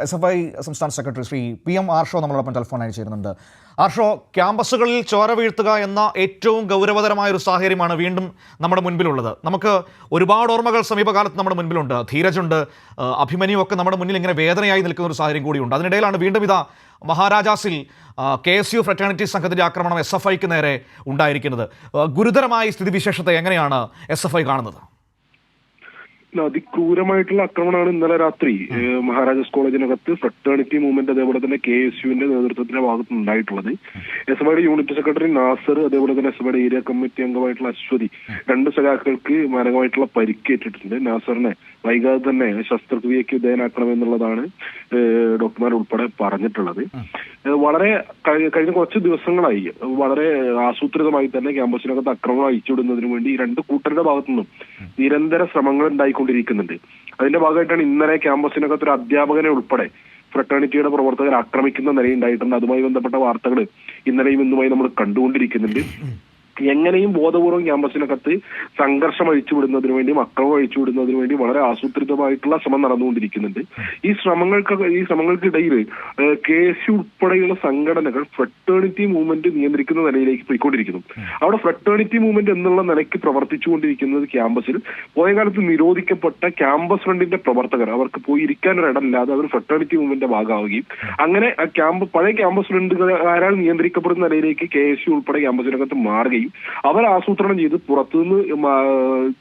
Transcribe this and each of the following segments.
S F I സംസ്ഥാന secretary Shri P M Arsho നമ്മളോടൊപ്പം ടെലിഫോണായി ചേരുന്നുണ്ട്. ആർഷോ ക്യാമ്പസുകളിൽ ചോര വീഴ്ത്തുക എന്ന ഏറ്റവും ഗൗരവതരമായ ഒരു സാഹചര്യമാണ് വീണ്ടും നമ്മുടെ മുൻപിലുള്ളത്. നമുക്ക് ഒരുപാട് ഓർമ്മകൾ സമീപകാലത്ത് നമ്മുടെ മുൻപിലുണ്ട്. ധീരജുണ്ട് ആ, അഭിമന്യു ഒക്കെ നമ്മുടെ മുന്നിൽ ഇങ്ങനെ വേദനയായി നിൽക്കുന്ന ഒരു സാഹചര്യം കൂടിയുണ്ട്. അതിനിടയിലാണ് വീണ്ടും ഇതാ മഹാരാജാസിൽ കെ എസ് യു ഫ്രറ്റേണിറ്റി സംഘത്തിന്റെ ആക്രമണം എസ് എഫ് ഐക്ക് നേരെ ഉണ്ടായിരിക്കുന്നത്. ഗുരുതരമായ സ്ഥിതിവിശേഷത്തെ എങ്ങനെയാണ് എസ് എഫ് ഐ കാണുന്നത്? അതിക്രൂരമായിട്ടുള്ള ആക്രമണമാണ് ഇന്നലെ രാത്രി. മഹാരാജാസ് കോളേജിനകത്ത് ഫ്രട്ടേണിറ്റി മൂവ്മെന്റ് അതേപോലെ തന്നെ കെ എസ് യുവിന്റെ നേതൃത്വത്തിന്റെ ഭാഗത്ത് ഉണ്ടായിട്ടുള്ളത് എസ് എഫ് ഐയുടെ യൂണിറ്റ് സെക്രട്ടറി നാസർ അതേപോലെ തന്നെ എസ് എഫ് ഐയുടെ ഏരിയ കമ്മിറ്റി അംഗമായിട്ടുള്ള അശ്വതി രണ്ട് സഖാക്കൾക്ക് മാരകമായിട്ടുള്ള പരിക്കേറ്റിട്ടുണ്ട്. നാസറിനെ വൈകാതെ തന്നെ ശസ്ത്രക്രിയയ്ക്ക് വിധേയനാക്കണം എന്നുള്ളതാണ് ഏഹ് ഡോക്ടർമാർ ഉൾപ്പെടെ പറഞ്ഞിട്ടുള്ളത്. വളരെ കഴിഞ്ഞ കുറച്ച് ദിവസങ്ങളായി. വളരെ ആസൂത്രിതമായി തന്നെ ക്യാമ്പസിനകത്ത് അക്രമം അയച്ചുവിടുന്നതിന് വേണ്ടി രണ്ട് കൂട്ടരുടെ ഭാഗത്തു നിന്നും നിരന്തര ശ്രമങ്ങൾ ഉണ്ടായിക്കൊണ്ടിരിക്കുന്നുണ്ട്. അതിന്റെ ഭാഗമായിട്ടാണ് ഇന്നലെ ക്യാമ്പസിനകത്ത് ഒരു അധ്യാപകനെ ഉൾപ്പെടെ ഫ്രട്ടേണിറ്റിയുടെ പ്രവർത്തകർ ആക്രമിക്കുന്ന നിലയുണ്ടായിട്ടുണ്ട്. അതുമായി ബന്ധപ്പെട്ട വാർത്തകൾ ഇന്നലെയും ഇന്നുമായി നമ്മൾ കണ്ടുകൊണ്ടിരിക്കുന്നുണ്ട്. എങ്ങനെയും ബോധപൂർവം ക്യാമ്പസിനകത്ത് സംഘർഷം അഴിച്ചുവിടുന്നതിന് വേണ്ടിയും അക്രമം അഴിച്ചുവിടുന്നതിന് വേണ്ടി വളരെ ആസൂത്രിതമായിട്ടുള്ള ശ്രമം നടന്നുകൊണ്ടിരിക്കുന്നുണ്ട്. ഈ ശ്രമങ്ങൾക്ക് ഈ ശ്രമങ്ങൾക്കിടയിൽ കെ എസ് യു ഉൾപ്പെടെയുള്ള സംഘടനകൾ ഫ്രട്ടേണിറ്റി മൂവ്മെന്റ് നിയന്ത്രിക്കുന്ന നിലയിലേക്ക് പോയിക്കൊണ്ടിരിക്കുന്നു. അവിടെ ഫ്രട്ടേണിറ്റി മൂവ്മെന്റ് എന്നുള്ള നിലയ്ക്ക് പ്രവർത്തിച്ചുകൊണ്ടിരിക്കുന്നത് ക്യാമ്പസിൽ പോയ കാലത്ത് നിരോധിക്കപ്പെട്ട ക്യാമ്പസ് ഫ്രണ്ടിന്റെ പ്രവർത്തകർ അവർക്ക് പോയി ഇരിക്കാൻ ഒരു ഇടമില്ലാതെ അവർ ഫ്രട്ടേണിറ്റി മൂവ്മെന്റിന്റെ ഭാഗമാവുകയും അങ്ങനെ ക്യാമ്പ് പഴയ ക്യാമ്പസ് ഫ്രണ്ടുകാരാൽ നിയന്ത്രിക്കപ്പെടുന്ന നിലയിലേക്ക് കെ എസ് യു ഉൾപ്പെടെ ക്യാമ്പസിനകത്ത് മാറുകയും അവർ ആസൂത്രണം ചെയ്ത് പുറത്തുനിന്ന്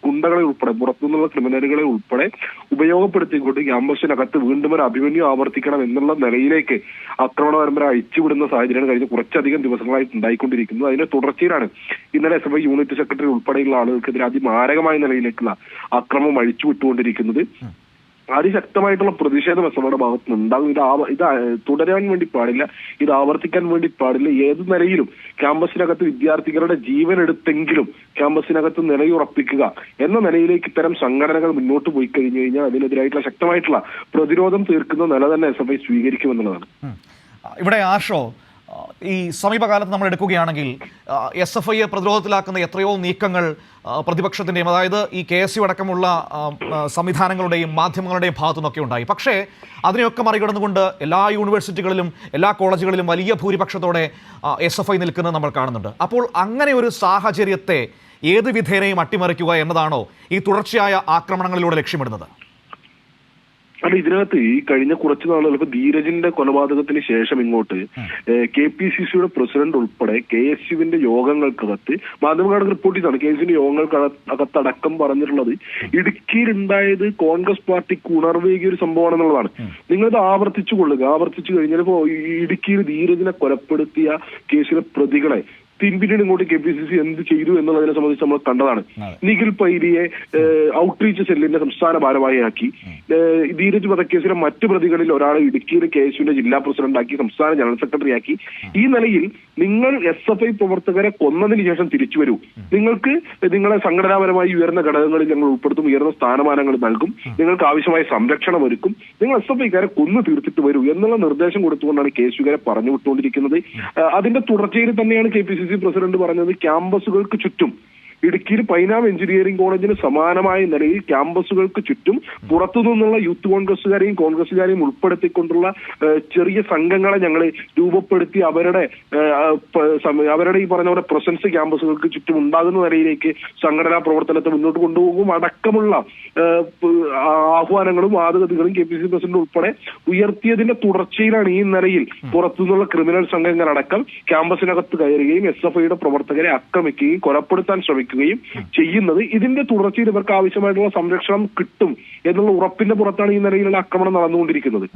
ഗുണ്ടകളെ ഉൾപ്പെടെ പുറത്തുനിന്നുള്ള ക്രിമിനലുകളെ ഉൾപ്പെടെ ഉപയോഗപ്പെടുത്തിക്കൊണ്ട് ക്യാമ്പസിനകത്ത് വീണ്ടും ഒരു അഭിമന്യു ആവർത്തിക്കണം എന്നുള്ള നിലയിലേക്ക് ആക്രമണ പരമ്പര അഴിച്ചുവിടുന്ന സാഹചര്യമാണ് കഴിഞ്ഞ കുറച്ചധികം ദിവസങ്ങളായിട്ട് ഉണ്ടായിക്കൊണ്ടിരിക്കുന്നത് അതിന്റെ തുടർച്ചയിലാണ് ഇന്നലെ S F I unit secretary ഉൾപ്പെടെയുള്ള ആളുകൾക്കെതിരെ അതിമാരകമായ നിലയിലേക്കുള്ള അക്രമം അഴിച്ചുവിട്ടുകൊണ്ടിരിക്കുന്നത്. അതിശക്തമായിട്ടുള്ള പ്രതിഷേധം എസ് എഫയുടെ ഭാഗത്ത് ഉണ്ടാകും ഇത് ഇത് തുടരാൻ വേണ്ടി പാടില്ല. ഇത് ആവർത്തിക്കാൻ വേണ്ടി പാടില്ല. ഏത് നിലയിലും ക്യാമ്പസിനകത്ത് വിദ്യാർത്ഥികളുടെ ജീവൻ എടുത്തെങ്കിലും ക്യാമ്പസിനകത്ത് നിലയുറപ്പിക്കുക എന്ന നിലയിലേക്ക് ഇത്തരം സംഘടനകൾ മുന്നോട്ട് പോയി കഴിഞ്ഞു കഴിഞ്ഞാൽ അതിനെതിരായിട്ടുള്ള ശക്തമായിട്ടുള്ള പ്രതിരോധം തീർക്കുന്ന നില തന്നെ എസ് എഫ് ഐ സ്വീകരിക്കുമെന്നുള്ളതാണ്. ഇവിടെ ആഷോ ഈ സമീപകാലത്ത് നമ്മൾ എടുക്കുകയാണെങ്കിൽ എസ് എഫ് ഐയെ പ്രതിരോധത്തിലാക്കുന്ന എത്രയോ നീക്കങ്ങൾ പ്രതിപക്ഷത്തിന്റെയും അതായത് ഈ കെ എസ് യു അടക്കമുള്ള സംവിധാനങ്ങളുടെയും മാധ്യമങ്ങളുടെയും ഭാഗത്തു നിന്നൊക്കെ ഉണ്ടായി. പക്ഷേ അതിനെയൊക്കെ മറികടന്നുകൊണ്ട് എല്ലാ യൂണിവേഴ്സിറ്റികളിലും എല്ലാ കോളേജുകളിലും വലിയ ഭൂരിപക്ഷത്തോടെ എസ് എഫ് ഐ നിൽക്കുന്നത് നമ്മൾ കാണുന്നുണ്ട്. അപ്പോൾ അങ്ങനെ ഒരു സാഹചര്യത്തെ ഏത് വിധേനയും അട്ടിമറിക്കുക എന്നതാണോ ഈ തുടർച്ചയായ ആക്രമണങ്ങളിലൂടെ ലക്ഷ്യമിടുന്നത്? അല്ല ഇതിനകത്ത് ഈ കഴിഞ്ഞ കുറച്ച് നാളുകൾ ഇപ്പൊ ധീരജിന്റെ കൊലപാതകത്തിന് ശേഷം ഇങ്ങോട്ട് കെ പി സി സിയുടെ പ്രസിഡന്റ് ഉൾപ്പെടെ കെ എസ് യുവിന്റെ യോഗങ്ങൾക്കകത്ത് മാധ്യമങ്ങളുടെ റിപ്പോർട്ട് ചെയ്താണ്. കെ എസ് യുവിന്റെ യോഗങ്ങൾക്കകത്തടക്കം പറഞ്ഞിട്ടുള്ളത് ഇടുക്കിയിൽ ഉണ്ടായത് കോൺഗ്രസ് പാർട്ടിക്ക് ഉണർവേകിയ ഒരു സംഭവമാണെന്നുള്ളതാണ്. നിങ്ങളിത് ആവർത്തിച്ചു കൊള്ളുക. ആവർത്തിച്ചു കഴിഞ്ഞാൽ ഇപ്പോ ഇടുക്കിയിൽ ധീരജിനെ കൊലപ്പെടുത്തിയ കേസിലെ പ്രതികളെ പിന്നീട് ഇങ്ങോട്ട് കെ പി സി സി എന്ത് ചെയ്തു എന്നുള്ളതിനെ സംബന്ധിച്ച് നമ്മൾ കണ്ടതാണ്. നിഖിൽ പൈലിയെ ഔട്ട്റീച്ച് സെല്ലിന്റെ സംസ്ഥാന ഭാരവാഹിയാക്കി. ധീരജ് വധക്കേസിലെ മറ്റു പ്രതികളിൽ ഒരാളെ ഇടുക്കിയിൽ കെ എസ് യുവിന്റെ ജില്ലാ പ്രസിഡന്റാക്കി സംസ്ഥാന ജനറൽ സെക്രട്ടറി ആക്കി ഈ നിലയിൽ നിങ്ങൾ എസ് എഫ് ഐ പ്രവർത്തകരെ കൊന്നതിന് ശേഷം തിരിച്ചു വരൂ. നിങ്ങൾക്ക് നിങ്ങളെ സംഘടനാപരമായി ഉയർന്ന ഘടകങ്ങളിൽ ഞങ്ങൾ ഉൾപ്പെടുത്തും ഉയർന്ന സ്ഥാനമാനങ്ങൾ നൽകും. നിങ്ങൾക്ക് ആവശ്യമായ സംരക്ഷണം ഒരുക്കും. നിങ്ങൾ എസ് എഫ് ഐക്കാരെ കൊന്നു തീർത്തിട്ട് വരൂ എന്നുള്ള നിർദ്ദേശം കൊടുത്തുകൊണ്ടാണ് കെ എസ് യുകാരെ പറഞ്ഞു വിട്ടുകൊണ്ടിരിക്കുന്നത്. അതിന്റെ തുടർച്ചയിൽ തന്നെയാണ് K P C C president പറഞ്ഞത് ക്യാമ്പസുകൾക്ക് ചുറ്റും ഇടുക്കിയിൽ പൈനാം എഞ്ചിനീയറിംഗ് കോളേജിന് സമാനമായ നിലയിൽ ക്യാമ്പസുകൾക്ക് ചുറ്റും പുറത്തു നിന്നുള്ള യൂത്ത് കോൺഗ്രസുകാരെയും കോൺഗ്രസുകാരെയും ഉൾപ്പെടുത്തിക്കൊണ്ടുള്ള ചെറിയ സംഘങ്ങളെ ഞങ്ങൾ രൂപപ്പെടുത്തി അവരുടെ അവരുടെ ഈ പറഞ്ഞ പ്രസൻസ് ക്യാമ്പസുകൾക്ക് ചുറ്റും ഉണ്ടാകുന്ന നിലയിലേക്ക് സംഘടനാ പ്രവർത്തനത്തെ മുന്നോട്ട് കൊണ്ടുപോകും. അടക്കമുള്ള ആഹ്വാനങ്ങളും വാദഗതികളും കെ പി സി പ്രസിഡന്റ് ഉൾപ്പെടെ ഉയർത്തിയതിന്റെ തുടർച്ചയിലാണ് ഈ നിലയിൽ പുറത്തുനിന്നുള്ള ക്രിമിനൽ സംഘങ്ങളടക്കം ക്യാമ്പസിനകത്ത് കയറുകയും എസ് എഫ് ഐയുടെ പ്രവർത്തകരെ ആക്രമിക്കുകയും കൊലപ്പെടുത്താൻ ശ്രമിക്കുകയും ചെയ്യുന്നത് ഇതിന്റെ തുടർച്ചയിൽ ഇവർക്ക് ആവശ്യമായിട്ടുള്ള സംരക്ഷണം കിട്ടും എന്നുള്ള ഉറപ്പിന്റെ പുറത്താണ് ഈ നിലയിലുള്ള ആക്രമണം നടന്നുകൊണ്ടിരിക്കുന്നത്.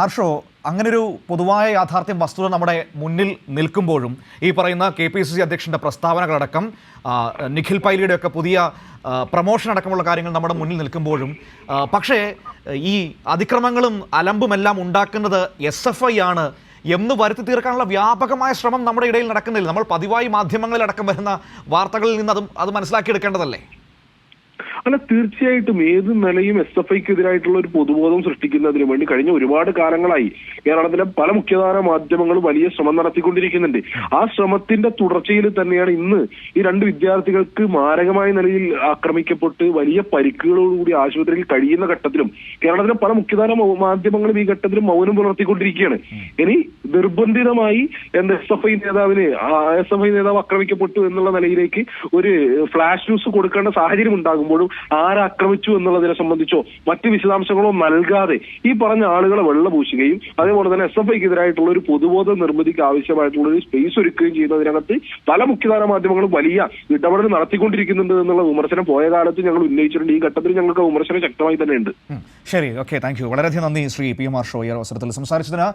ആർഷോ അങ്ങനൊരു പൊതുവായ യാഥാർത്ഥ്യം വസ്തുത നമ്മുടെ മുന്നിൽ നിൽക്കുമ്പോഴും ഈ പറയുന്ന കെ പി സി സി അധ്യക്ഷന്റെ പ്രസ്താവനകളടക്കം നിഖിൽ പൈലിയുടെ ഒക്കെ പുതിയ പ്രമോഷൻ അടക്കമുള്ള കാര്യങ്ങൾ നമ്മുടെ മുന്നിൽ നിൽക്കുമ്പോഴും പക്ഷേ ഈ അതിക്രമങ്ങളും അലമ്പുമെല്ലാം ഉണ്ടാക്കുന്നത് എസ് എഫ് ഐ ആണ് എന്ന് വരുത്തി തീർക്കാനുള്ള വ്യാപകമായ ശ്രമം നമ്മുടെ ഇടയിൽ നടക്കുന്നില്ല. നമ്മൾ പതിവായി മാധ്യമങ്ങളിലടക്കം വരുന്ന വാർത്തകളിൽ നിന്ന് അതും അത് മനസ്സിലാക്കിയെടുക്കേണ്ടതല്ലേ? അല്ല തീർച്ചയായിട്ടും ഏത് നിലയും എസ് എഫ് ഐക്ക് എതിരായിട്ടുള്ള ഒരു പൊതുബോധം സൃഷ്ടിക്കുന്നതിന് വേണ്ടി കഴിഞ്ഞ ഒരുപാട് കാലങ്ങളായി കേരളത്തിലെ പല മുഖ്യധാര മാധ്യമങ്ങളും വലിയ ശ്രമം നടത്തിക്കൊണ്ടിരിക്കുന്നുണ്ട്. ആ ശ്രമത്തിന്റെ തുടർച്ചയിൽ തന്നെയാണ് ഇന്ന് ഈ രണ്ട് വിദ്യാർത്ഥികൾക്ക് മാരകമായ നിലയിൽ ആക്രമിക്കപ്പെട്ട് വലിയ പരിക്കുകളോടുകൂടി ആശുപത്രിയിൽ കഴിയുന്ന ഘട്ടത്തിലും കേരളത്തിലെ പല മുഖ്യധാര മാധ്യമങ്ങളും ഈ ഘട്ടത്തിലും മൗനം പുലർത്തിക്കൊണ്ടിരിക്കുകയാണ്. ഇനി നിർബന്ധിതമായി എന്താ എസ് എഫ് ഐ നേതാവിന് എസ് എഫ് ഐ നേതാവ് ആക്രമിക്കപ്പെട്ടു എന്നുള്ള നിലയിലേക്ക് ഒരു ഫ്ലാഷ് ന്യൂസ് കൊടുക്കേണ്ട സാഹചര്യം ഉണ്ടാകുമ്പോഴും ആരാക്രമിച്ചു എന്നുള്ളതിനെ സംബന്ധിച്ചോ മറ്റ് വിശദാംശങ്ങളോ നൽകാതെ ഈ പറഞ്ഞ ആളുകളെ വെള്ളപൂശുകയും അതേപോലെ തന്നെ എസ് എഫ് ഐക്കെതിരായിട്ടുള്ള ഒരു പൊതുബോധ നിർമ്മിതിക്ക് ആവശ്യമായിട്ടുള്ള ഒരു സ്പേസ് ഒരുക്കുകയും ചെയ്യുന്നതിനകത്ത് പല മുഖ്യധാര മാധ്യമങ്ങളും വലിയ ഇടപെടൽ നടത്തിക്കൊണ്ടിരിക്കുന്നുണ്ട് എന്നുള്ള വിമർശനം പോയ കാലത്ത് ഞങ്ങൾ ഉന്നയിച്ചിട്ടുണ്ട്. ഈ ഘട്ടത്തിൽ ഞങ്ങൾക്ക് വിമർശനം ശക്തമായി തന്നെ ഉണ്ട്. ശരി. ഓക്കെ. Thank you. വളരെയധികം നന്ദി ശ്രീ പി ആർ ഷോ ഈ അവസരത്തിൽ സംസാരിച്ചതിന്.